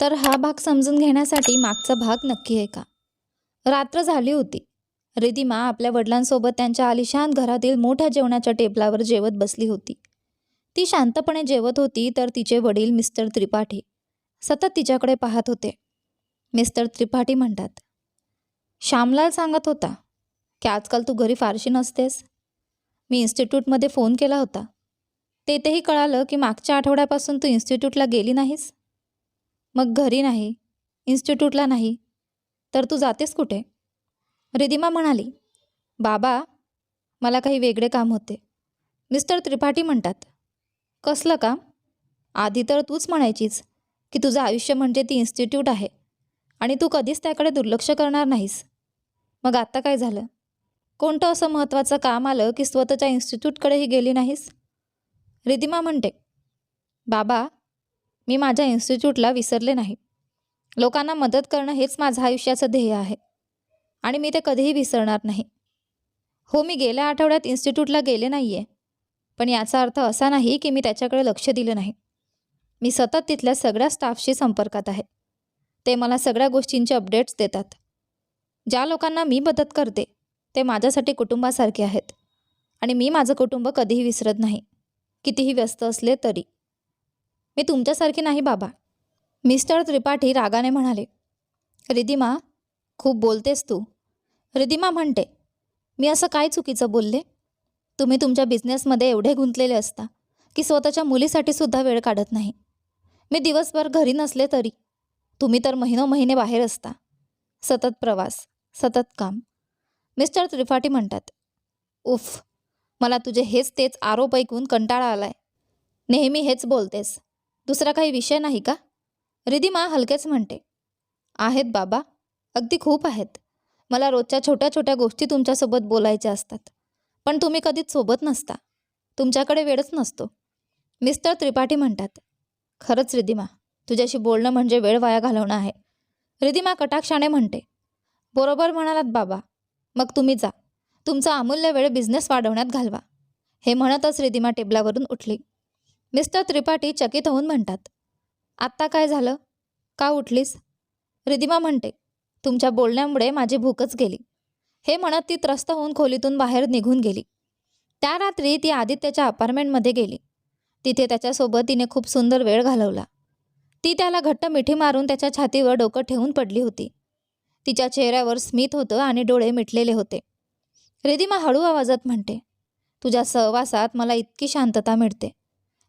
तर हा भाग समजून घेण्यासाठी मागचा भाग नक्की ऐका रात्र झाली होती. रिधिमा आपल्या वडिलांसोबत त्यांच्या आलिशान घरातील मोठ्या जेवणाच्या टेबलावर जेवत बसली होती. ती शांतपणे जेवत होती तर तिचे वडील मिस्टर त्रिपाठी सतत तिच्याकडे पाहत होते. मिस्टर त्रिपाठी म्हणतात श्यामलाल सांगत होता की आजकाल तू घरी फारशी नसतेस. मी इन्स्टिट्यूटमध्ये फोन केला होता. तेथेही कळालं की मागच्या आठवड्यापासून तू इन्स्टिट्यूटला गेली नाहीस. मग घरी नाही इन्स्टिट्यूटला नाही तर तू जातेस कुठे? रिदिमा म्हणाली बाबा मला काही वेगळे काम होते. मिस्टर त्रिपाठी म्हणतात कसलं काम? आधी तर तूच म्हणायचीस की तुझं आयुष्य म्हणजे ती इन्स्टिट्यूट आहे आणि तू कधीच त्याकडे दुर्लक्ष करणार नाहीस. मग आत्ता काय झालं? कोणतं असं महत्त्वाचं काम आलं की स्वतःच्या इन्स्टिट्यूटकडेही गेली नाहीस? रिदिमा म्हणते बाबा मी माझ्या इन्स्टिट्यूटला विसरले नाही. लोकांना मदत करणं हेच माझं आयुष्याचं ध्येय आहे. आणि मी ते कधीही विसरणार नाही. हो मी गेल्या आठवड्यात इन्स्टिट्यूटला गेले नाही आहे पण याचा अर्थ असा नाही की मी त्याच्याकडे लक्ष दिलं नाही. मी सतत तिथल्या सगळ्या स्टाफशी संपर्कात आहे. ते मला सगळ्या गोष्टींचे अपडेट्स देतात. ज्या लोकांना मी मदत करते ते माझ्यासाठी कुटुंबासारखे आहेत. आणि मी माझं कुटुंब कधीही विसरत नाही. कितीही व्यस्त असले तरी. मी तुमच्यासारखी नाही बाबा. मिस्टर त्रिपाठी रागाने म्हणाले रिदिमा खूप बोलतेस तू. रिदिमा म्हणते मी असं काय चुकीचं बोलले? तुम्ही तुमच्या बिझनेसमध्ये एवढे गुंतलेले असता की स्वतःच्या मुलीसाठी सुद्धा वेळ काढत नाही. मी दिवसभर घरी नसले तरी. तुम्ही तर महिनो महिने बाहेर असता. सतत प्रवास सतत काम. मिस्टर त्रिपाठी म्हणतात उफ मला तुझे हेच तेच आरोप ऐकून कंटाळा आलाय. नेहमी हेच बोलतेस. दुसरा काही विषय नाही का? रिदिमा हलकेच म्हणते. आहेत बाबा अगदी खूप आहेत. मला रोजच्या छोट्या छोट्या गोष्टी तुमच्यासोबत बोलायच्या असतात. पण तुम्ही कधीच सोबत नसता. तुमच्याकडे वेळच नसतो. मिस्टर त्रिपाठी म्हणतात खरंच रिदिमा तुझ्याशी बोलणं म्हणजे वेळ वाया घालवणं आहे. रिदिमा कटाक्षाने म्हणते बरोबर म्हणालात बाबा. मग तुम्ही जा. तुमचा अमूल्य वेळ बिझनेस वाढवण्यात घालवा. हे म्हणतच रिदिमा टेबलावरून उठली. मिस्टर त्रिपाठी चकित होऊन म्हणतात आत्ता काय झालं? का उठलीस? रिदिमा म्हणते तुमच्या बोलण्यामुळे माझी भूकच गेली. हे म्हणत ती त्रस्त होऊन खोलीतून बाहेर निघून गेली. त्या रात्री ती आदित्यच्या अपार्टमेंटमध्ये गेली. तिथे त्याच्यासोबत तिने खूप सुंदर वेळ घालवला. ती त्याला घट्ट मिठी मारून त्याच्या छातीवर डोकं ठेवून पडली होती. तिच्या चेहऱ्यावर स्मित होतं आणि डोळे मिटलेले होते. रिदिमा हळू आवाजात म्हणते तुझ्या सहवासात मला इतकी शांतता मिळते.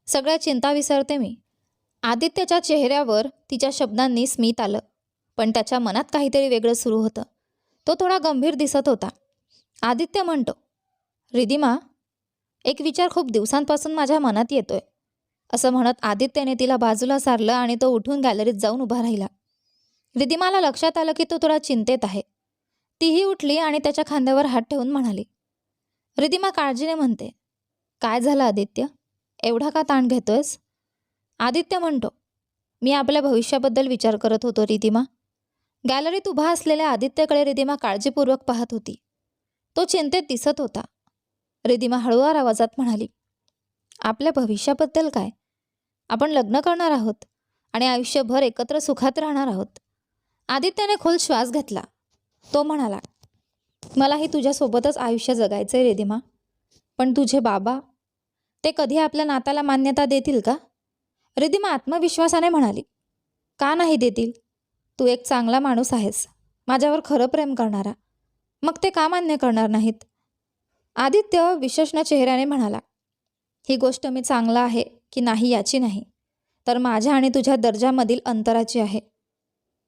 सगळ्या चिंता विसरते मी. आदित्यच्या चेहऱ्यावर तिच्या शब्दांनी स्मित आलं पण त्याच्या मनात काहीतरी वेगळं सुरू होतं. तो थोडा गंभीर दिसत होता. आदित्य म्हणतो रिदिमा एक विचार खूप दिवसांपासून माझ्या मनात येतोय असं म्हणत आदित्यने तिला बाजूला सारलं आणि तो उठून गॅलरीत जाऊन उभा राहिला. रिदिमाला लक्षात आलं की तो थोडा चिंतेत आहे. तीही उठली आणि त्याच्या खांद्यावर हात ठेवून म्हणाली रिदिमा काळजीने म्हणते. काय झालं आदित्य? एवढा का ताण घेतोयस? आदित्य म्हणतो मी आपल्या भविष्याबद्दल विचार करत होतो रिदिमा गॅलरीत उभा असलेल्या आदित्यकडे रिदिमा काळजीपूर्वक पाहत होती. तो चिंतेत दिसत होता. रिदिमा हळूवार आवाजात म्हणाली आपल्या भविष्याबद्दल काय? आपण लग्न करणार आहोत आणि आयुष्यभर एकत्र सुखात राहणार आहोत. आदित्यने खोल श्वास घेतला. तो म्हणाला मलाही तुझ्यासोबतच आयुष्य जगायचं आहे रिदिमा पण तुझे बाबा ते कधी आपल्या नाताला मान्यता देतील का? रिदिमा आत्मविश्वासाने म्हणाली का नाही देतील? तू एक चांगला माणूस आहेस. माझ्यावर खरं प्रेम करणारा. मग ते का मान्य करणार नाहीत? आदित्य विशेषण चेहऱ्याने म्हणाला ही गोष्ट मी चांगला आहे की नाही याची नाही तर माझ्या आणि तुझ्या दर्जामधील अंतराची आहे.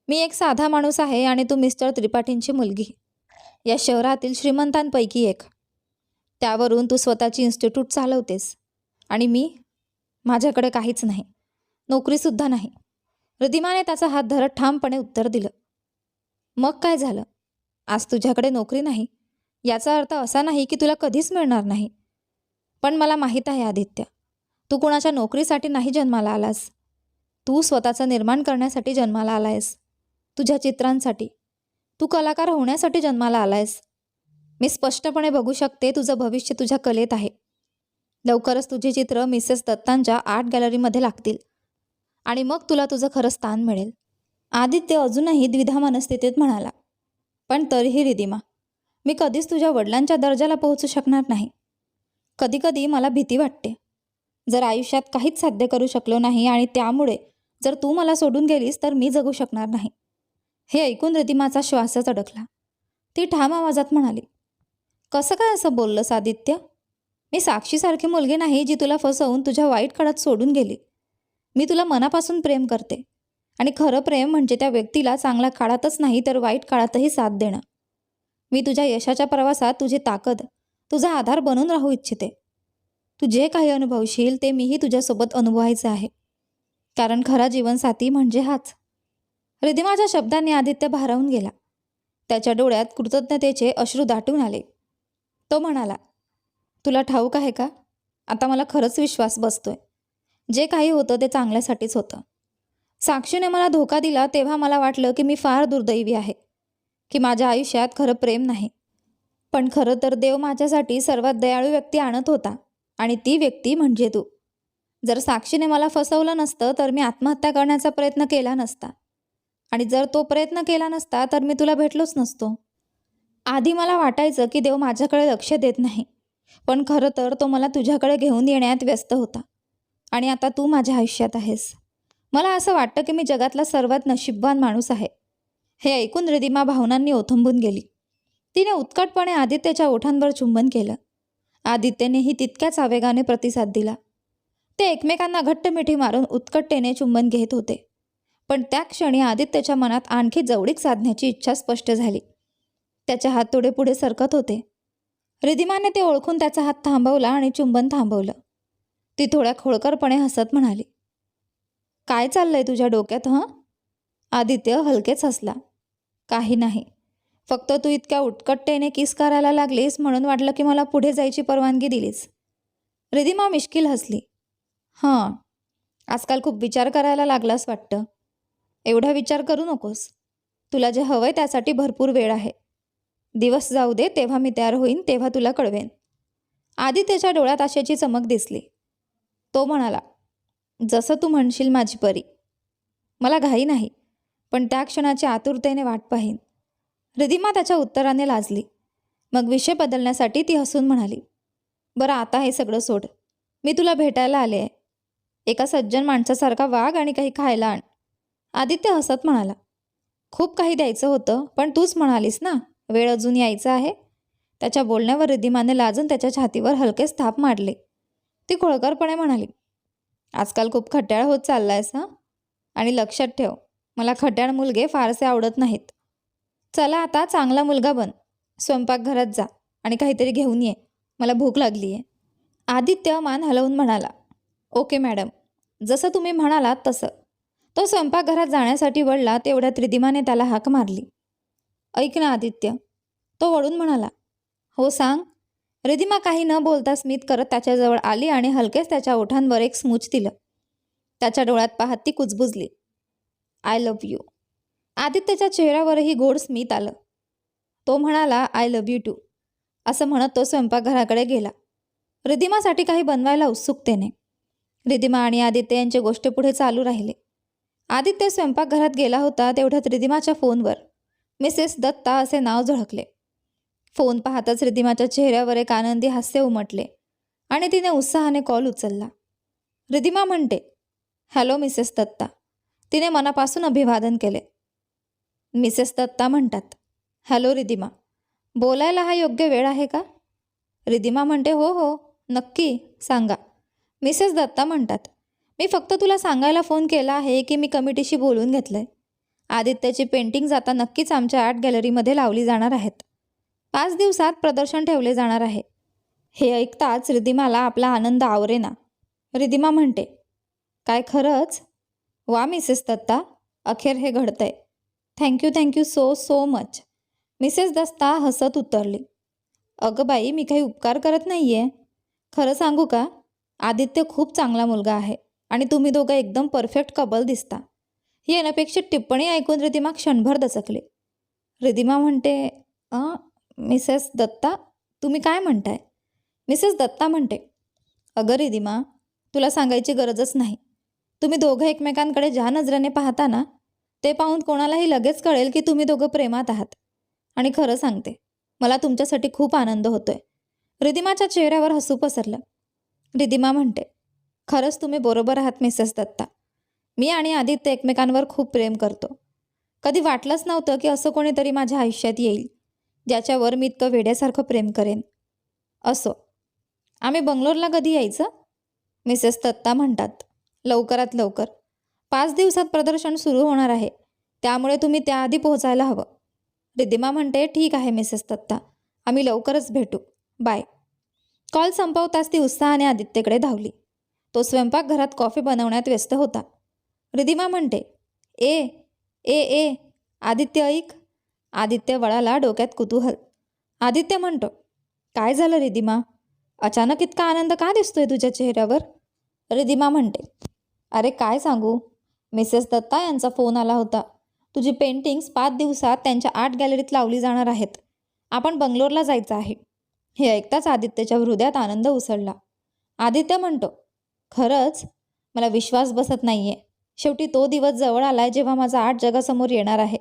मी एक साधा माणूस आहे आणि तू मिस्टर त्रिपाठींची मुलगी. या शहरातील श्रीमंतांपैकी एक. त्यावरून तू स्वतःची इन्स्टिट्यूट चालवतेस. आणि मी माझ्याकडे काहीच नाही. नोकरीसुद्धा नाही. रिदिमाने त्याचा हात धरत ठामपणे उत्तर दिलं. मग काय झालं? आज तुझ्याकडे नोकरी नाही. याचा अर्थ असा नाही की तुला कधीच मिळणार नाही. पण मला माहीत आहे आदित्य. तू कुणाच्या नोकरीसाठी नाही जन्माला आलास. तू स्वतःचं निर्माण करण्यासाठी जन्माला आलायस. तुझ्या चित्रांसाठी. तू कलाकार होण्यासाठी जन्माला आलायस. मी स्पष्टपणे बघू शकते तुझं भविष्य तुझ्या कलेत आहे. लवकरच तुझी चित्र मिसेस दत्तांच्या आर्ट गॅलरीमध्ये लागतील. आणि मग तुला तुझं खरं स्थान मिळेल. आदित्य अजूनही द्विधा मनस्थितीत म्हणाला पण तरीही रिदिमा मी कधीच तुझ्या वडिलांच्या दर्जाला पोहोचू शकणार नाही. कधीकधी मला भीती वाटते. जर आयुष्यात काहीच साध्य करू शकलो नाही आणि त्यामुळे जर तू मला सोडून गेलीस तर मी जगू शकणार नाही. हे ऐकून रिदिमाचा श्वासच अडकला. ती ठाम आवाजात म्हणाली कसं काय असं बोललंस आदित्य? मी साक्षीसारखी मुलगी नाही जी तुला फसवून तुझ्या वाईट काळात सोडून गेली. मी तुला मनापासून प्रेम करते. आणि खरं प्रेम म्हणजे त्या व्यक्तीला चांगल्या काळातच नाही तर वाईट काळातही साथ देणं. मी तुझ्या यशाच्या प्रवासात तुझी ताकद तुझा आधार बनून राहू इच्छिते. तू जे काही अनुभवशील ते मीही तुझ्यासोबत अनुभवायचं आहे. कारण खरा जीवनसाथी म्हणजे हाच. रिदिमाच्या शब्दांनी आदित्य भारावून गेला. त्याच्या डोळ्यात कृतज्ञतेचे अश्रू दाटून आले. तो म्हणाला तुला ठाऊक आहे का? आता मला खरंच विश्वास बसतोय. जे काही होतं ते चांगल्यासाठीच होतं. साक्षीने मला धोका दिला तेव्हा मला वाटलं की मी फार दुर्दैवी आहे की माझ्या आयुष्यात खरं प्रेम नाही. पण खरं तर देव माझ्यासाठी सर्वात दयाळू व्यक्ती आणत होता आणि ती व्यक्ती म्हणजे तू. जर साक्षीने मला फसवलं नसतं तर मी आत्महत्या करण्याचा प्रयत्न केला नसता. आणि जर तो प्रयत्न केला नसता तर मी तुला भेटलोच नसतो. आधी मला वाटायचं की देव माझ्याकडे लक्ष देत नाही. पण खरं तर तो मला तुझ्याकडे घेऊन येण्यात व्यस्त होता. आणि आता तू माझ्या आयुष्यात आहेस. मला असं वाटतं की मी जगातला सर्वात नशीबवान माणूस आहे. हे ऐकून रिदिमा भावनांनी ओथंबून गेली. तिने उत्कटपणे आदित्यच्या ओठांवर चुंबन केलं. आदित्यनेही तितक्याच आवेगाने प्रतिसाद दिला. ते एकमेकांना घट्ट मिठी मारून उत्कटतेने चुंबन घेत होते. पण त्या क्षणी आदित्यच्या मनात आणखी जवळीक साधण्याची इच्छा स्पष्ट झाली. त्याचे हात थोडे पुढे सरकत होते. रिधिमाने ते ओळखून त्याचा हात थांबवला आणि चुंबन थांबवलं. ती थोड्या खोळकरपणे हसत म्हणाली काय चाललंय तुझ्या डोक्यात हं? आदित्य हलकेच हसला. काही नाही. फक्त तू इतक्या उटकट्टेने किस करायला लागलीस म्हणून वाटलं की मला पुढे जायची परवानगी दिलीस. रिधिमा मिश्किल हसली. हां आजकाल खूप विचार करायला लागलास वाटतं. एवढा विचार करू नकोस. तुला जे हवंय त्यासाठी भरपूर वेळ आहे. दिवस जाऊ दे तेव्हा मी तयार होईन तेव्हा तुला कळवेन. आदित्यच्या डोळ्यात आशेची चमक दिसली. तो म्हणाला जसं तू म्हणशील माझी परी. मला घाई नाही पण त्या क्षणाची आतुरतेने वाट पाहीन. रिधिमा त्याच्या उत्तराने लाजली. मग विषय बदलण्यासाठी ती हसून म्हणाली बरं आता हे सगळं सोड. मी तुला भेटायला आले आहे. एका सज्जन माणसासारखा वाघ आणि काही खायला आण. आदित्य हसत म्हणाला खूप काही द्यायचं होतं पण तूच म्हणालीस ना? वेळ अजून यायचा आहे. त्याच्या बोलण्यावर रिधिमाने लाजून त्याच्या छातीवर हलकेच थाप मारले. ती खोळकरपणे म्हणाली आजकाल खूप खट्याळ होत चाललायस हां? आणि लक्षात ठेव मला खट्याळ मुलगे फारसे आवडत नाहीत. चला आता चांगला मुलगा बन. स्वयंपाकघरात जा आणि काहीतरी घेऊन ये. मला भूक लागली आहे आदित्य मान हलवून म्हणाला ओके मॅडम. जसं तुम्ही म्हणालात तसं. तो स्वयंपाकघरात जाण्यासाठी वळला तेवढ्यात रिदिमाने त्याला हाक मारली. ऐक ना आदित्य. तो वळून म्हणाला हो सांग. रिधिमा काही न बोलता स्मित करत त्याच्याजवळ आली आणि हलकेच त्याच्या ओठांवर एक स्मूच दिलं. त्याच्या डोळ्यात पाहत ती कुजबुजली. I love you. आदित्यच्या चेहऱ्यावरही गोड स्मित आलं. तो म्हणाला आय लव्ह यू टू. असं म्हणत तो स्वयंपाकघराकडे गेला. रिदिमासाठी काही बनवायला उत्सुकतेने रिदिमा आणि आदित्य यांचे गोष्ट पुढे चालू राहिले. आदित्य स्वयंपाकघरात गेला होता तेवढ्यात रिदिमाच्या फोनवर मिसेस दत्ता असे नाव झळकले. फोन पाहताच रिदिमाच्या चेहऱ्यावर एक आनंदी हास्य उमटले आणि तिने उत्साहाने कॉल उचलला. रिदिमा म्हणते हॅलो मिसेस दत्ता. तिने मनापासून अभिवादन केले. मिसेस दत्ता म्हणतात हॅलो रिदिमा बोलायला हा योग्य वेळ आहे का? रिदिमा म्हणते हो हो नक्की सांगा. मिसेस दत्ता म्हणतात मी फक्त तुला सांगायला फोन केला आहे की मी कमिटीशी बोलून घेतलं आहे आदित्यची पेंटिंग्ज आता नक्कीच आमच्या आर्ट गॅलरीमध्ये लावली जाणार आहेत. पाच दिवसात प्रदर्शन ठेवले जाणार आहे. हे ऐकताच रिदिमाला आपला आनंद आवरेना. रिदिमा म्हणते काय खरंच? वा मिसेस दत्ता अखेर हे घडतंय. Thank you thank you so so much Mrs Datta हसत उतरली. अगं बाई मी काही उपकार करत नाही आहे खरं सांगू का? आदित्य खूप चांगला मुलगा आहे आणि तुम्ही दोघं एकदम परफेक्ट कबल दिसता. ही अनपेक्षित टिप्पणी ऐकून रिदिमा क्षणभर दचकले. रिदिमा म्हणते मिसेस दत्ता तुम्ही काय म्हणताय? मिसेस दत्ता म्हणते अगं रिदिमा तुला सांगायची गरजच नाही. तुम्ही दोघं एकमेकांकडे ज्या नजरेने पाहता ना ते पाहून कोणालाही लगेच कळेल की तुम्ही दोघं प्रेमात आहात. आणि खरं सांगते मला तुमच्यासाठी खूप आनंद होतोय. रिदिमाच्या चेहऱ्यावर हसू पसरलं. रिदिमा म्हणते खरंच तुम्ही बरोबर आहात मिसेस दत्ता. मी आणि आदित्य एकमेकांवर खूप प्रेम करतो. कधी वाटलंच नव्हतं की असं कोणीतरी माझ्या आयुष्यात येईल ज्याच्यावर मी इतकं वेड्यासारखं प्रेम करेन. असो आम्ही बंगलोरला कधी यायचं? मिसेस दत्ता म्हणतात. लवकरात लवकर. पाच दिवसात प्रदर्शन सुरू होणार आहे. त्यामुळे तुम्ही त्याआधी पोहोचायला हवं. रिदिमा म्हणते ठीक आहे मिसेस दत्ता आम्ही लवकरच भेटू. बाय. कॉल संपवताच ती उत्साहाने आदित्यकडे धावली. तो स्वयंपाकघरात कॉफी बनवण्यात व्यस्त होता. रिधिमा म्हणते ए ए ए आदित्य ऐक. आदित्य वळाला डोक्यात कुतूहल आदित्य म्हणतो काय झालं रिधिमा अचानक इतका आनंद का दिसतोय तुझ्या चेहऱ्यावर? रिधिमा म्हणते अरे काय सांगू? मिसेस दत्ता यांचा फोन आला होता. तुझी पेंटिंग्स पाच दिवसात त्यांच्या आर्ट गॅलरीत लावली जाणार आहेत. आपण बंगलोरला जायचं आहे. हे ऐकताच आदित्यच्या हृदयात आनंद उसळला. आदित्य म्हणतो खरंच? मला विश्वास बसत नाहीये. शेवटी तो दिवस जवळ आलाय जेव्हा माझा आठ जगासमोर येणार आहे.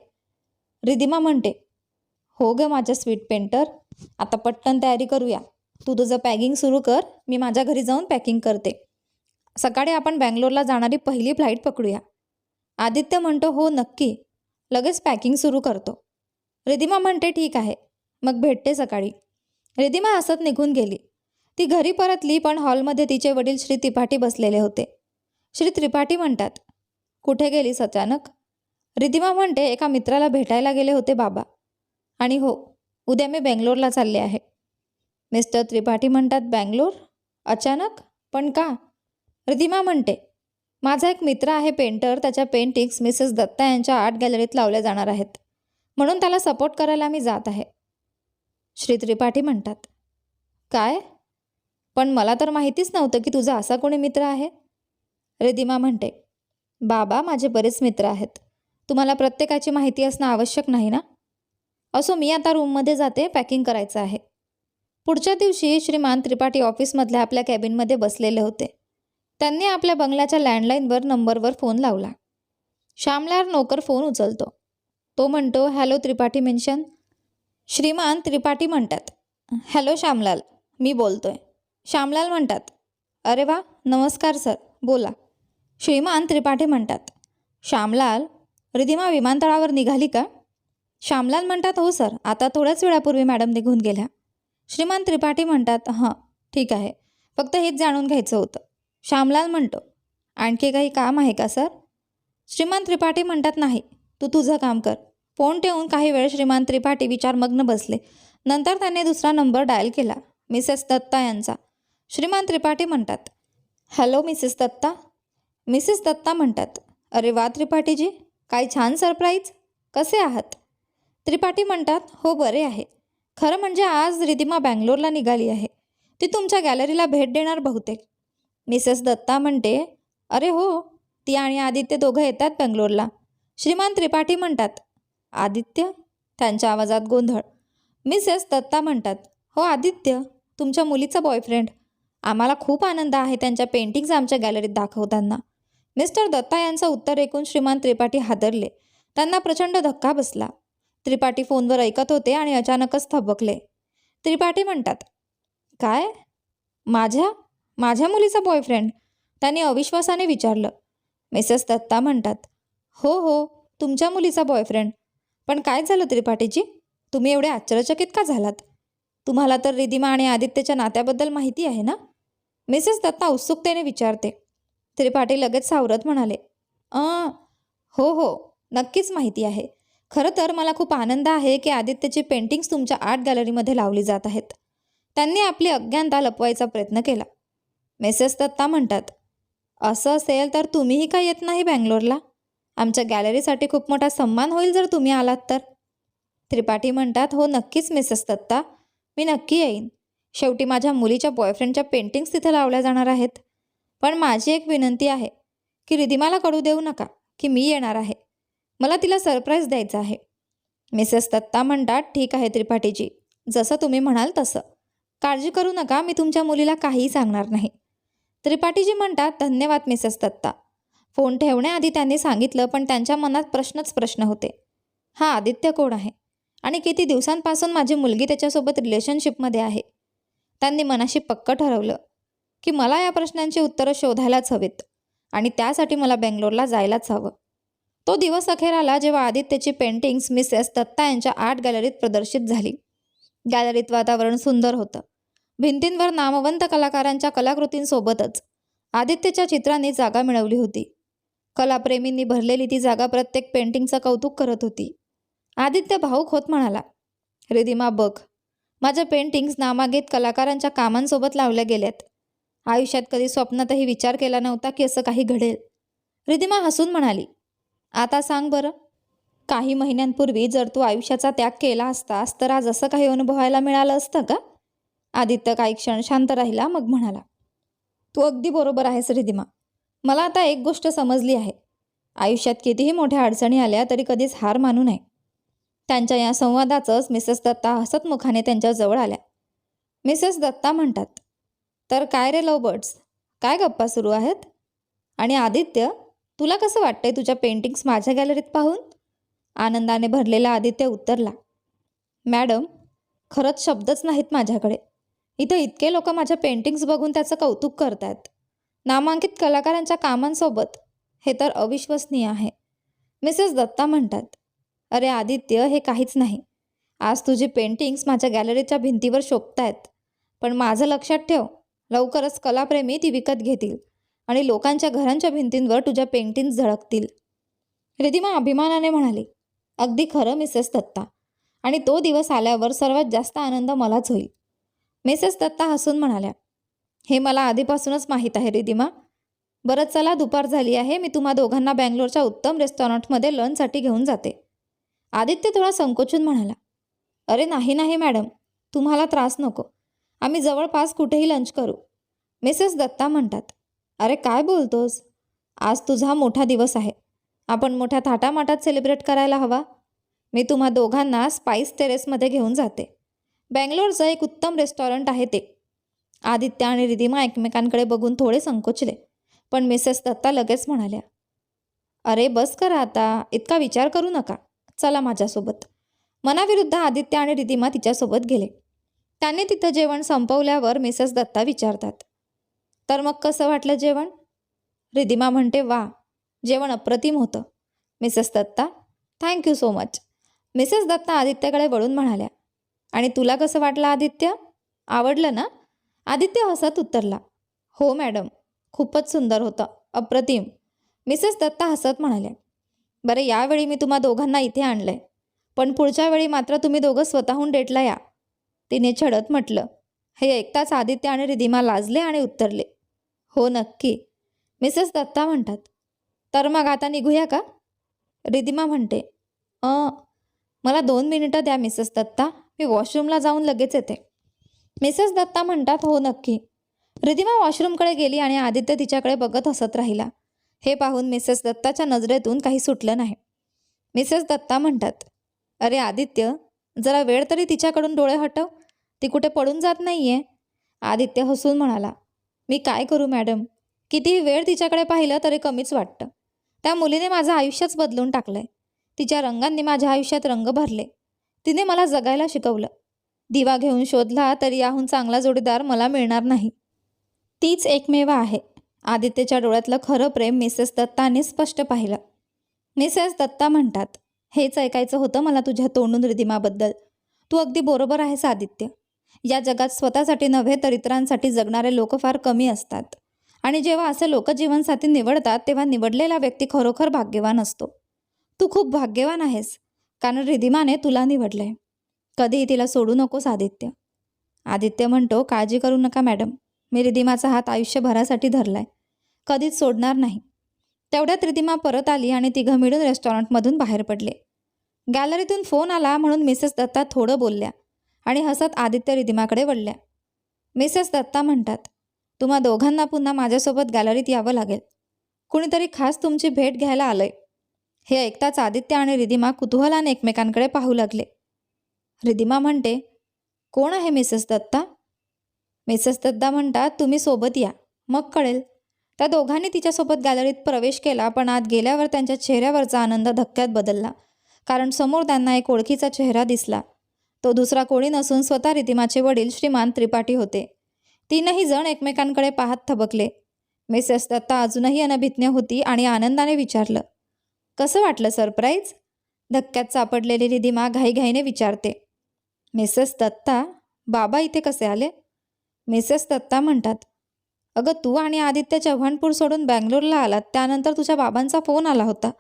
रिदिमा म्हणते हो ग माझ्या स्वीट पेंटर आता पटकन तयारी करूया. तू तुझं पॅकिंग सुरू कर मी माझ्या घरी जाऊन पॅकिंग करते. सकाळी आपण बँगलोरला जाणारी पहिली फ्लाईट पकडूया. आदित्य म्हणतो हो नक्की. लगेच पॅकिंग सुरू करतो. रिदिमा म्हणते ठीक आहे. मग भेटते सकाळी. रिदिमा हसत निघून गेली. ती घरी परतली पण हॉलमध्ये तिचे वडील श्री त्रिपाठी बसलेले होते. श्री त्रिपाठी म्हणतात कुठे गेलीस अचानक? रिधिमा म्हणते एका मित्राला भेटायला गेले होते बाबा. आणि हो उद्या मी बेंगलोरला चालले आहे. मिस्टर त्रिपाठी म्हणतात बँगलोर? अचानक? पण का? रिधिमा म्हणते माझा एक मित्र आहे पेंटर त्याच्या पेंटिंग्स मिसेस दत्ता यांच्या आर्ट गॅलरीत लावल्या जाणार आहेत. म्हणून त्याला सपोर्ट करायला मी जात आहे. श्री त्रिपाठी म्हणतात काय? पण मला तर माहितीच नव्हतं की तुझा असा कोणी मित्र आहे? रिधिमा म्हणते बाबा माझे बरेच मित्र आहेत. तुम्हाला प्रत्येकाची माहिती असणं आवश्यक नाही ना? असो मी आता रूममध्ये जाते पॅकिंग करायचं आहे. पुढच्या दिवशी श्रीमान त्रिपाठी ऑफिसमधल्या आपल्या कॅबिनमध्ये बसलेले होते. त्यांनी आपल्या बंगल्याच्या लँडलाईनवर नंबरवर फोन लावला. श्यामलार नोकर फोन उचलतो. तो म्हणतो हॅलो त्रिपाठी मेन्शन. श्रीमान त्रिपाठी म्हणतात हॅलो श्यामलाल मी बोलतोय. श्यामलाल म्हणतात अरे वा नमस्कार सर बोला. श्रीमान त्रिपाठी म्हणतात. श्यामलाल रिधिमा विमानतळावर निघाली का? श्यामलाल म्हणतात हो सर आता थोड्याच वेळापूर्वी मॅडम निघून गेल्या. श्रीमान त्रिपाठी म्हणतात हां ठीक आहे. फक्त हेच जाणून घ्यायचं होतं. श्यामलाल म्हणतो आणखी काही काम आहे का सर? श्रीमान त्रिपाठी म्हणतात नाही तू तुझं काम कर. फोन ठेवून काही वेळ श्रीमान त्रिपाठी विचारमग्न बसले. नंतर त्यांनी दुसरा नंबर डायल केला मिसेस दत्ता यांचा. श्रीमान त्रिपाठी म्हणतात hello Mrs Datta. Mrs Datta म्हणतात अरे वा त्रिपाठीजी काय छान सरप्राईज कसे आहात? त्रिपाठी म्हणतात हो बरे आहे. खरं म्हणजे आज रिदिमा बँगलोरला निघाली आहे. ती तुमच्या गॅलरीला भेट देणार बहुतेक. मिसेस दत्ता म्हणते अरे हो ती आणि आदित्य दोघं येतात बँगलोरला. श्रीमान त्रिपाठी म्हणतात आदित्य? त्यांच्या आवाजात गोंधळ. मिसेस दत्ता म्हणतात हो आदित्य तुमच्या मुलीचा बॉयफ्रेंड. आम्हाला खूप आनंद आहे त्यांच्या पेंटिंग्ज आमच्या गॅलरीत दाखवताना. मिस्टर दत्ता यांचं उत्तर ऐकून श्रीमान त्रिपाठी हादरले. त्यांना प्रचंड धक्का बसला. त्रिपाठी फोनवर ऐकत होते आणि अचानकच थबकले. त्रिपाठी म्हणतात काय? माझ्या? माझ्या मुलीचा बॉयफ्रेंड त्यांनी अविश्वासाने विचारलं. मिसेस दत्ता म्हणतात हो हो तुमच्या मुलीचा बॉयफ्रेंड पण काय झालं त्रिपाठीजी तुम्ही एवढे आश्चर्यचकित का झालात? तुम्हाला तर रिदिमा आणि आदित्यच्या नात्याबद्दल माहिती आहे ना? मिसेस दत्ता उत्सुकतेने विचारते त्रिपाठी लगेच सावरत म्हणाले हो हो नक्कीच माहिती आहे. खरं तर मला खूप आनंद आहे की आदित्यची पेंटिंग्स तुमच्या आर्ट गॅलरीमध्ये लावली जात आहेत. त्यांनी आपली अज्ञानता लपवायचा प्रयत्न केला. मेसेस दत्ता म्हणतात असं असेल तर तुम्हीही का येत नाही बँगलोरला. आमच्या गॅलरीसाठी खूप मोठा सन्मान होईल जर तुम्ही आलात तर. त्रिपाठी म्हणतात हो नक्कीच मिसेस दत्ता. मी नक्की येईन. शेवटी माझ्या मुलीच्या बॉयफ्रेंडच्या पेंटिंग्स तिथे लावल्या जाणार आहेत. पण माझी एक विनंती आहे की रिदिमाला कळू देऊ नका की मी येणार आहे. मला तिला सरप्राईज द्यायचं आहे. मिसेस दत्ता म्हणतात ठीक आहे त्रिपाठीजी जसं तुम्ही म्हणाल तसं. काळजी करू नका मी तुमच्या मुलीला काहीही सांगणार नाही. त्रिपाठीजी म्हणतात धन्यवाद मिसेस दत्ता. फोन ठेवण्याआधी त्यांनी सांगितलं पण त्यांच्या मनात प्रश्नच प्रश्न होते. हा आदित्य कोण आहे? आणि किती दिवसांपासून माझी मुलगी त्याच्यासोबत रिलेशनशिपमध्ये आहे? त्यांनी मनाशी पक्क ठरवलं. की मला या प्रश्नांची उत्तरं शोधायलाच हवीत आणि त्यासाठी मला बेंगलोरला जायलाच हवं. तो दिवस अखेर आला जेव्हा आदित्यची पेंटिंग्स मिसेस दत्ता यांच्या आर्ट गॅलरीत प्रदर्शित झाली. गॅलरीत वातावरण सुंदर होतं. भिंतींवर नामवंत कलाकारांच्या कलाकृतींसोबतच आदित्यच्या चित्रांनी जागा मिळवली होती. कलाप्रेमींनी भरलेली ती जागा प्रत्येक पेंटिंगचं कौतुक करत होती. आदित्य भाऊक होत म्हणाला रिदिमा बघ माझ्या पेंटिंग्स नामागीत कलाकारांच्या कामांसोबत लावल्या गेल्यात. आयुष्यात कधी स्वप्नातही विचार केला नव्हता की असं काही घडेल. रिदिमा हसून म्हणाली आता सांग बरं. काही महिन्यांपूर्वी जर तू आयुष्याचा त्याग केला असतास तर आज असं काही अनुभवायला मिळालं असतं का? आदित्य काही क्षण शांत राहिला मग म्हणाला तू अगदी बरोबर आहेस रिदिमा मला आता एक गोष्ट समजली आहे. आयुष्यात कितीही मोठ्या अडचणी आल्या तरी कधीच हार मानू नये. त्यांच्या या संवादाचंच मिसेस दत्ता हसतमुखाने त्यांच्याजवळ आल्या. मिसेस दत्ता म्हणतात तर काय रे लवबर्ड्स काय गप्पा सुरू आहेत? आणि आदित्य तुला कसं वाटतंय तुझ्या पेंटिंग्स माझ्या गॅलरीत पाहून? आनंदाने भरलेला आदित्य उत्तरला. मॅडम खरंच शब्दच नाहीत माझ्याकडे. इथं इतके लोक माझ्या पेंटिंग्स बघून त्याचं कौतुक करतायत. नामांकित कलाकारांच्या कामांसोबत हे तर अविश्वसनीय आहे. मिसेस दत्ता म्हणतात अरे आदित्य हे काहीच नाही. आज तुझी पेंटिंग्स माझ्या गॅलरीच्या भिंतीवर शोभतायत. पण माझं लक्षात ठेव लवकरच कलाप्रेमी ती विकत घेतील आणि लोकांच्या घरांच्या भिंतींवर तुझ्या पेंटिंग्स झळकतील. रिधिमा अभिमानाने म्हणाली अगदी खरं मिसेस दत्ता. आणि तो दिवस आल्यावर सर्वात जास्त आनंद मलाच होईल. मिसेस दत्ता हसून म्हणाल्या हे मला आधीपासूनच माहीत आहे रिधिमा. बरं चला दुपार झाली आहे. मी तुम्हा दोघांना बँगलोरच्या उत्तम रेस्टॉरंटमध्ये लंचसाठी घेऊन जाते. आदित्य थोडा संकोचून म्हणाला अरे नाही नाही मॅडम. तुम्हाला त्रास नको. आम्ही जवळपास कुठेही लंच करू. मिसेस दत्ता म्हणतात. अरे काय बोलतोस? आज तुझा मोठा दिवस आहे. आपण मोठ्या थाटामाटात सेलिब्रेट करायला हवा. मी तुम्हा दोघांना स्पाइस टेरेसमध्ये घेऊन जाते. बँगलोरचं एक उत्तम रेस्टॉरंट आहे ते. आदित्य आणि रिधिमा एकमेकांकडे बघून थोडे संकोचले पण मिसेस दत्ता लगेच म्हणाल्या अरे बस करा आता इतका विचार करू नका. चला माझ्यासोबत. मनाविरुद्ध आदित्य आणि रिधिमा तिच्यासोबत गेले. त्यांनी तिथं जेवण संपवल्यावर मिसेस दत्ता विचारतात तर मग कसं वाटलं जेवण? रिधिमा म्हणते वा जेवण अप्रतिम होतं. Mrs Datta thank you so much Mrs Datta आदित्यकडे वळून म्हणाल्या आणि तुला कसं वाटलं आदित्य? आवडलं ना? आदित्य हसत उत्तरला हो मॅडम खूपच सुंदर होतं अप्रतिम. मिसेस दत्ता हसत म्हणाल्या बरं यावेळी मी तुम्हा दोघांना इथे आणलंय पण पुढच्या वेळी मात्र तुम्ही दोघं स्वतःहून डेटला या. तिने छडत म्हटलं हे ऐकताच आदित्य आणि रिधिमा लाजले आणि उत्तरले. हो नक्की. मिसेस दत्ता म्हणतात. तर मग आता निघूया का? रिधिमा म्हणते. अ मला दोन मिनिटं द्या मिसेस दत्ता. मी वॉशरूमला जाऊन लगेच येते. मिसेस दत्ता म्हणतात हो नक्की. रिधिमा वॉशरूमकडे गेली आणि आदित्य तिच्याकडे बघत हसत राहिला. हे पाहून मिसेस दत्ताच्या नजरेतून काही सुटलं नाही. मिसेस दत्ता म्हणतात अरे आदित्य जरा वेळ तरी तिच्याकडून डोळे हटव. ती कुठे पडून जात नाहीये. आदित्य हसून म्हणाला मी काय करू मॅडम? कितीही वेळ तिच्याकडे पाहिलं तरी कमीच वाटतं. त्या मुलीने माझं आयुष्यच बदलून टाकलंय. तिच्या रंगांनी माझ्या आयुष्यात रंग भरले. तिने मला जगायला शिकवलं. दिवा घेऊन शोधला तरी याहून चांगला जोडीदार मला मिळणार नाही. तीच एकमेव आहे. आदित्यच्या डोळ्यातलं खरं प्रेम मिसेस दत्ताने स्पष्ट पाहिलं. मिसेस दत्ता म्हणतात हेच ऐकायचं होतं मला तुझ्या तोंडून रिधिमाबद्दल. तू अगदी बरोबर आहेस आदित्य. या जगात स्वतःसाठी नव्हे तर इतरांसाठी जगणारे लोक फार कमी असतात. आणि जेव्हा असे लोक जीवनसाथी निवडतात तेव्हा निवडलेला व्यक्ती खरोखर भाग्यवान असतो. तू खूप भाग्यवान आहेस कारण रिधिमाने तुला निवडलंय. कधीही तिला सोडू नकोस आदित्य आदित्य म्हणतो काळजी करू नका मॅडम. मी रिधिमाचा हात आयुष्यभरासाठी धरलाय. कधीच सोडणार नाही. तेवढ्यात रिधिमा परत आली आणि तिघं मिळून रेस्टॉरंटमधून बाहेर पडले. गॅलरीतून फोन आला म्हणून मिसेस दत्ता थोडं बोलल्या. आणि हसत आदित्य रिधिमाकडे वळल्या. मिसेस दत्ता म्हणतात तुम्हा दोघांना पुन्हा माझ्यासोबत गॅलरीत यावं लागेल. कुणीतरी खास तुमची भेट घ्यायला आलंय. हे ऐकताच आदित्य आणि रिधिमा कुतूहलाने एकमेकांकडे पाहू लागले. रिधिमा म्हणते कोण आहे मिसेस दत्ता? मिसेस दत्ता म्हणतात तुम्ही सोबत या. मग कळेल. त्या दोघांनी तिच्यासोबत गॅलरीत प्रवेश केला पण आत गेल्यावर त्यांच्या चेहऱ्यावरचा आनंद धक्क्यात बदलला. कारण समोर त्यांना एक ओळखीचा चेहरा दिसला. तो दुसरा कोणी नसून स्वतः रितिमाचे वडील श्रीमान त्रिपाठी होते. तीनही जण एकमेकांकडे पाहत थबकले. मिसेस दत्ता अजूनही अनभिज्ञ होती आणि आनंदाने विचारलं कसं वाटलं सरप्राईज? धक्क्यात सापडलेली रिधिमा घाईघाईने विचारते. मिसेस दत्ता बाबा इथे कसे आले? मिसेस दत्ता म्हणतात अगं तू आणि आदित्य चव्हाणपूर सोडून बँगलोरला आलात त्यानंतर तुझ्या बाबांचा फोन आला होता.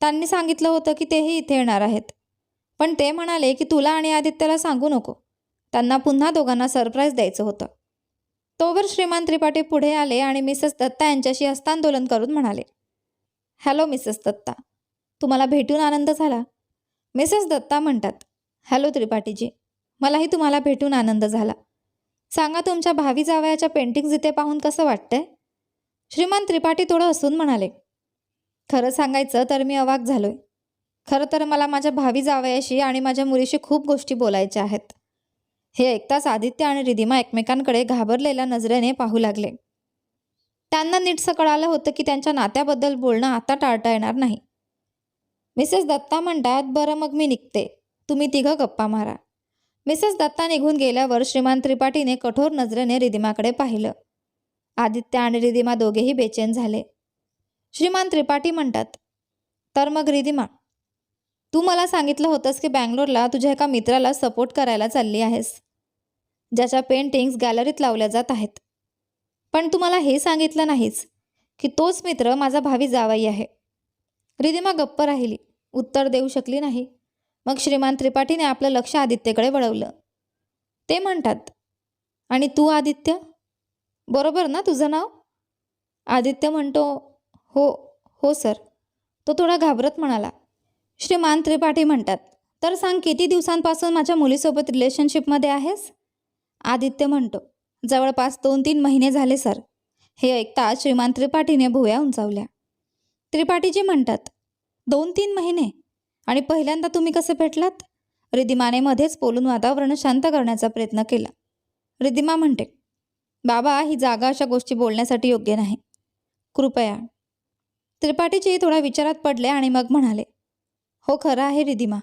त्यांनी सांगितलं होतं की तेही इथे येणार आहेत. पण ते म्हणाले की तुला आणि आदित्यला सांगू नको. त्यांना पुन्हा दोघांना सरप्राईज द्यायचं होतं. तोवर श्रीमान त्रिपाठी पुढे आले आणि मिसेस दत्ता यांच्याशी हस्तांदोलन करून म्हणाले हॅलो मिसेस दत्ता. तुम्हाला भेटून आनंद झाला? मिसेस दत्ता म्हणतात हॅलो त्रिपाठीजी. मलाही तुम्हाला भेटून आनंद झाला. सांगा तुमच्या भावी जावयाच्या पेंटिंग्ज इथे पाहून कसं वाटतंय? श्रीमान त्रिपाठी थोडं हसून म्हणाले खरं सांगायचं तर मी अवाक झालोय. खरं तर मला माझ्या भावी जावयाशी आणि माझ्या मुलीशी खूप गोष्टी बोलायच्या आहेत. हे ऐकताच आदित्य आणि रिधिमा एकमेकांकडे घाबरलेल्या नजरेने पाहू लागले. त्यांना नीटसं कळालं होतं की त्यांच्या नात्याबद्दल बोलणं आता टाळता येणार नाही. मिसेस दत्ता म्हणतात बरं मग मी निघते. तुम्ही तिघं गप्पा मारा. मिसेस दत्ता निघून गेल्यावर श्रीमान त्रिपाठीने कठोर नजरेने रिधिमाकडे पाहिलं. आदित्य आणि रिधिमा दोघेही बेचैन झाले. श्रीमान त्रिपाठी म्हणतात तर मग रिधिमा तू मला सांगितलं होतंस की बँगलोरला तुझ्या एका मित्राला सपोर्ट करायला चालली आहेस ज्याच्या पेंटिंग्स गॅलरीत लावल्या जात आहेत. पण तू मला हे सांगितलं नाहीस की तोच मित्र माझा भावी जावाई आहे. रिधिमा गप्प राहिली उत्तर देऊ शकली नाही. मग श्रीमान त्रिपाठीने आपलं लक्ष आदित्यकडे वळवलं. ते म्हणतात आणि तू आदित्य? बरोबर ना तुझं नाव? आदित्य म्हणतो हो हो सर. तो थोडा घाबरत म्हणाला श्रीमान त्रिपाठी म्हणतात तर सांग किती दिवसांपासून माझ्या मुलीसोबत रिलेशनशिपमध्ये आहेस? आदित्य म्हणतो जवळपास दोन तीन महिने झाले सर. हे ऐकता श्रीमान त्रिपाठीने भुया उंचावल्या. त्रिपाठीजी म्हणतात दोन तीन महिने? आणि पहिल्यांदा तुम्ही कसे भेटलात? रिदिमाने मध्येच बोलून वातावरण शांत करण्याचा प्रयत्न केला. रिदिमा म्हणते बाबा ही जागा अशा गोष्टी बोलण्यासाठी योग्य नाही. कृपया. त्रिपाठीजी थोड्या विचारात पडले आणि मग म्हणाले हो खरं आहे रिधिमा.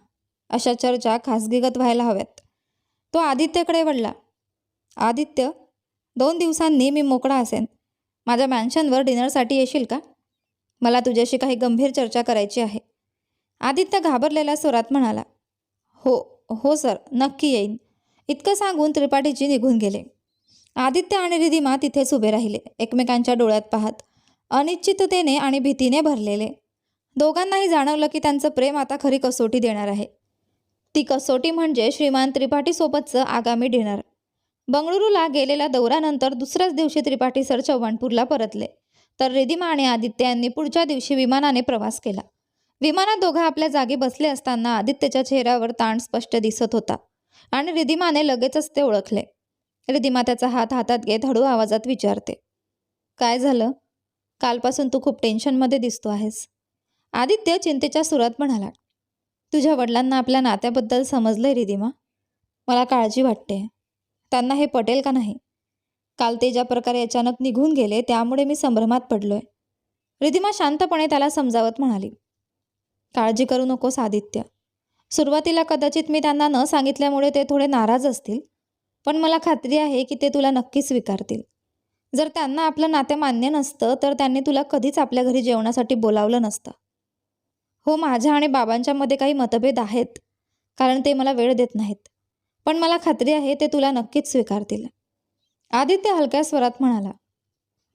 अशा चर्चा खासगीगत व्हायला हव्यात. तो आदित्यकडे वळला. आदित्य दोन दिवसांनी मी मोकळा असेन. माझ्या मॅन्शनवर डिनरसाठी येशील का? मला तुझ्याशी काही गंभीर चर्चा करायची आहे. आदित्य घाबरलेल्या स्वरात म्हणाला हो हो सर नक्की येईन. इतकं सांगून त्रिपाठीजी निघून गेले. आदित्य आणि रिधिमा तिथेच उभे राहिले एकमेकांच्या डोळ्यात पाहत. अनिश्चिततेने आणि भीतीने भरलेले. दोघांनाही जाणवलं की त्यांचं प्रेम आता खरी कसोटी देणार आहे. ती कसोटी म्हणजे श्रीमान त्रिपाठीसोबतचं आगामी डिनर. बंगळुरूला गेलेल्या दौऱ्यानंतर दुसऱ्याच दिवशी त्रिपाठी सर चव्हाणपूरला परतले. तर रिदिमा आणि आदित्य यांनी पुढच्या दिवशी विमानाने प्रवास केला. विमानात दोघं आपल्या जागी बसले असताना आदित्यच्या चेहऱ्यावर ताण स्पष्ट दिसत होता आणि रिधिमाने लगेचच ते ओळखले. रिधिमा त्याचा हात हातात घेत हळू आवाजात विचारते काय झालं? कालपासून तू खूप टेन्शनमध्ये दिसतो आहेस. आदित्य चिंतेच्या सुरात म्हणाला तुझ्या वडिलांना आपल्या नात्याबद्दल समजलंय रिधिमा मला काळजी वाटते. त्यांना हे पटेल का नाही? काल ते ज्या प्रकारे अचानक निघून गेले त्यामुळे मी संभ्रमात पडलोय. रिधिमा शांतपणे त्याला समजावत म्हणाली काळजी करू नकोस आदित्य. सुरुवातीला कदाचित मी त्यांना न सांगितल्यामुळे ते थोडे नाराज असतील पण मला खात्री आहे की ते तुला नक्की स्वीकारतील. जर त्यांना आपलं नाते मान्य नसतं तर त्यांनी तुला कधीच आपल्या घरी जेवणासाठी बोलावलं नसतं. हो माझ्या आणि बाबांच्यामध्ये काही मतभेद आहेत कारण ते मला वेळ देत नाहीत. पण मला खात्री आहे ते तुला नक्कीच स्वीकारतील. आदित्य हलक्या स्वरात म्हणाला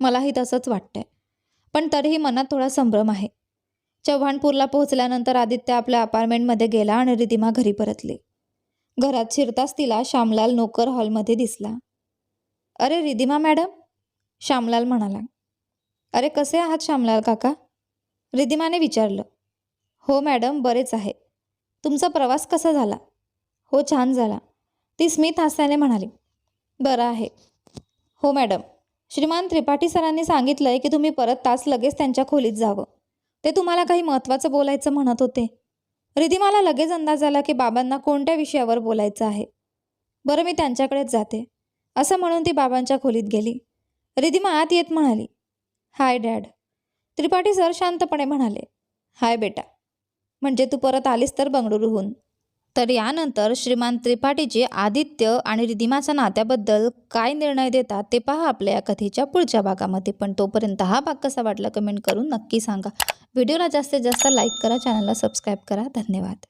मलाही तसंच वाटतंय पण तरीही मनात थोडा संभ्रम आहे. चव्हाणपूरला पोहोचल्यानंतर आदित्य आपल्या अपार्टमेंटमध्ये गेला आणि रिधिमा घरी परतली. घरात शिरताच तिला श्यामलाल नोकर हॉलमध्ये दिसला. अरे रिधिमा मॅडम श्यामलाल म्हणाला. अरे कसे आहात श्यामलाल काका? रिधिमाने विचारलं. हो मॅडम बरेच आहे. तुमचा प्रवास कसा झाला? हो छान झाला. ती स्मित हास्याने म्हणाली बरं आहे. हो मॅडम श्रीमान त्रिपाठी सरांनी सांगितलं आहे की तुम्ही परत तास लगेच त्यांच्या खोलीत जावं. ते तुम्हाला काही महत्त्वाचं बोलायचं म्हणत होते. रिधिमाला लगेच अंदाज आला की बाबांना कोणत्या विषयावर बोलायचं आहे. बरं मी त्यांच्याकडेच जाते. असं म्हणून ती बाबांच्या खोलीत गेली. रिधिमा आत येत म्हणाली हाय डॅड. त्रिपाठी सर शांतपणे म्हणाले हाय बेटा. म्हणजे तू परत आलीस तर बंगळुरूहून. तर यानंतर श्रीमान त्रिपाठीचे आदित्य आणि रिधिमाच्या नात्याबद्दल काय निर्णय देतात ते पहा आपल्या या कथेच्या पुढच्या भागामध्ये. पण तोपर्यंत हा भाग कसा वाटला कमेंट करून नक्की सांगा. व्हिडिओला जास्तीत जास्त लाईक करा चॅनलला सबस्क्राईब करा. धन्यवाद.